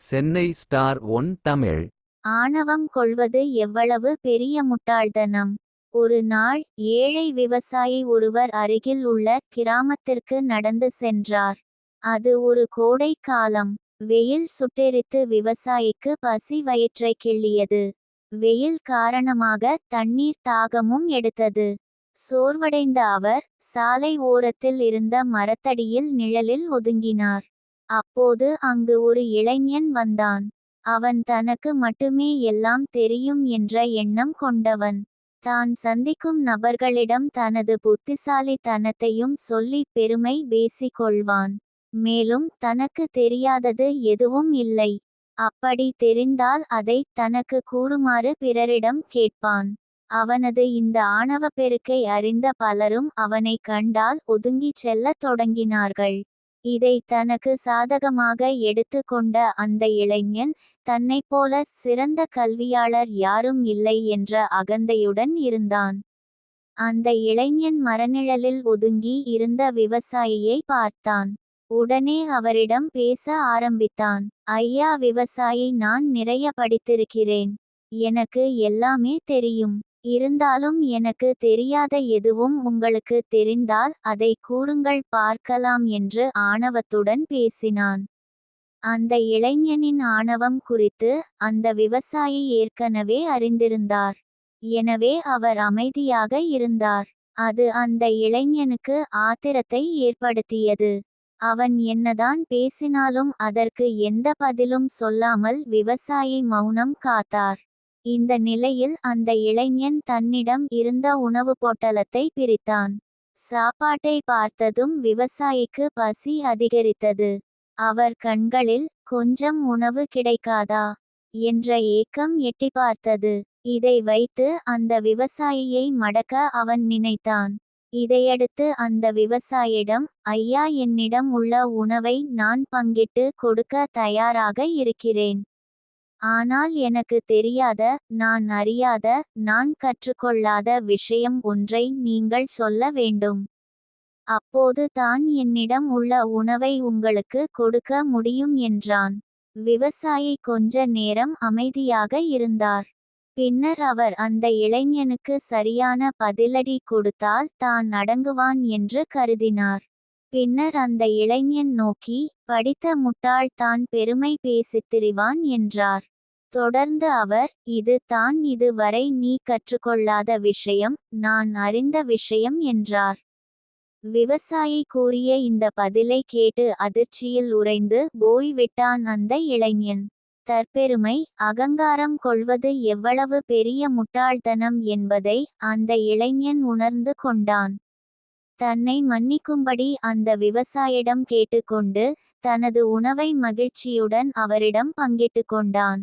Chennai star one Tamil. ஆணவம் கொள்வது எவ்வளவு பெரிய முட்டாள்தனம். ஒரு நாள் ஏழை விவசாயி ஒருவர் அருகில் உள்ள கிராமத்திற்கு நடந்து சென்றார். அது ஒரு கோடை காலம் வெயில் சுட்டெரித்து விவசாயிக்கு பசி வயிற்றை கிள்ளியது. வெயில் காரணமாக தண்ணீர் தாகமும் எடுத்தது. சோர்வடைந்த அவர் சாலை ஓரத்தில் இருந்த மரத்தடியில் நிழலில் ஒதுங்கினார். அப்போது அங்கு ஒரு இளைஞன் வந்தான். அவன் தனக்கு மட்டுமே எல்லாம் தெரியும் என்ற எண்ணம் கொண்டவன். தான் சந்திக்கும் நபர்களிடம் தனது புத்திசாலித்தனத்தையும் சொல்லி பெருமை பேசிக் கொள்வான் மேலும் தனக்கு தெரியாதது எதுவும் இல்லை. அப்படி தெரிந்தால் அதை தனக்கு கூறுமாறு பிறரிடம் கேட்பான். அவனது இந்த ஆணவ பெருக்கை அறிந்த பலரும் அவனை கண்டால் ஒதுங்கிச் செல்லத் தொடங்கினார்கள். இதை தனக்கு சாதகமாக எடுத்துக்கொண்ட அந்த இளைஞன் தன்னை போல சிறந்த கல்வியாளர் யாரும் இல்லை என்ற அகந்தையுடன் இருந்தான். அந்த இளைஞன் மரநிழலில் ஒதுங்கி இருந்த விவசாயியை பார்த்தான். உடனே அவரிடம் பேச ஆரம்பித்தான். ஐயா விவசாயி நான் நிறைய படித்திருக்கிறேன். எனக்கு எல்லாமே தெரியும். இருந்தாலும் எனக்கு தெரியாத எதுவும் உங்களுக்கு தெரிந்தால் அதை கூறுங்கள் பார்க்கலாம் என்று ஆணவத்துடன் பேசினான். அந்த இளைஞனின் ஆணவம் குறித்து அந்த விவசாயி ஏற்கனவே அறிந்திருந்தார். எனவே அவர் அமைதியாக இருந்தார். அது அந்த இளைஞனுக்கு ஆத்திரத்தை ஏற்படுத்தியது. அவன் என்னதான் பேசினாலும் அதற்கு எந்த பதிலும் சொல்லாமல் விவசாயி மௌனம் காத்தார். இந்த நிலையில் அந்த இளைஞன் தன்னிடம் இருந்த உணவு பொட்டலத்தை பிரித்தான். சாப்பாட்டை பார்த்ததும் விவசாயிக்கு பசி அதிகரித்தது. அவர் கண்களில் கொஞ்சம் உணவு கிடைக்காதா? என்ற ஏக்கம் எட்டி பார்த்தது. இதை வைத்து அந்த விவசாயியை மடக்க அவன் நினைத்தான். இதையடுத்து அந்த விவசாயிடம் ஐயா என்னிடம் உள்ள உணவை நான் பங்கிட்டு கொடுக்க தயாராக இருக்கிறேன். ஆனால் எனக்கு தெரியாத நான் அறியாத நான் கற்றுக்கொள்ளாத விஷயம் ஒன்றை நீங்கள் சொல்ல வேண்டும். அப்போது தான் என்னிடம் உள்ள உணவை உங்களுக்கு கொடுக்க முடியும் என்றான். விவசாயி கொஞ்ச நேரம் அமைதியாக இருந்தார். பின்னர் அவர் அந்த இளைஞனுக்கு சரியான பதிலடி கொடுத்தால் தான் அடங்குவான் என்று கருதினார். பின்னர் அந்த இளைஞன் நோக்கி படித்த முட்டாள் தான் பெருமை பேசித் திரிவான் என்றார். தொடர்ந்து அவர் இது தான் இதுவரை நீ கற்றுக்கொள்ளாத விஷயம் நான் அறிந்த விஷயம் என்றார். விவசாயி கூறிய இந்த பதிலை கேட்டு அதிர்ச்சியில் உறைந்து போய்விட்டான் அந்த இளைஞன். தற்பெருமை அகங்காரம் கொள்வது எவ்வளவு பெரிய முட்டாள்தனம் என்பதை அந்த இளைஞன் உணர்ந்து கொண்டான். தன்னை மன்னிக்கும்படி அந்த விவசாயிடம் கேட்டுக்கொண்டு தனது உணவை மகிழ்ச்சியுடன் அவரிடம் பங்கிட்டு கொண்டான்.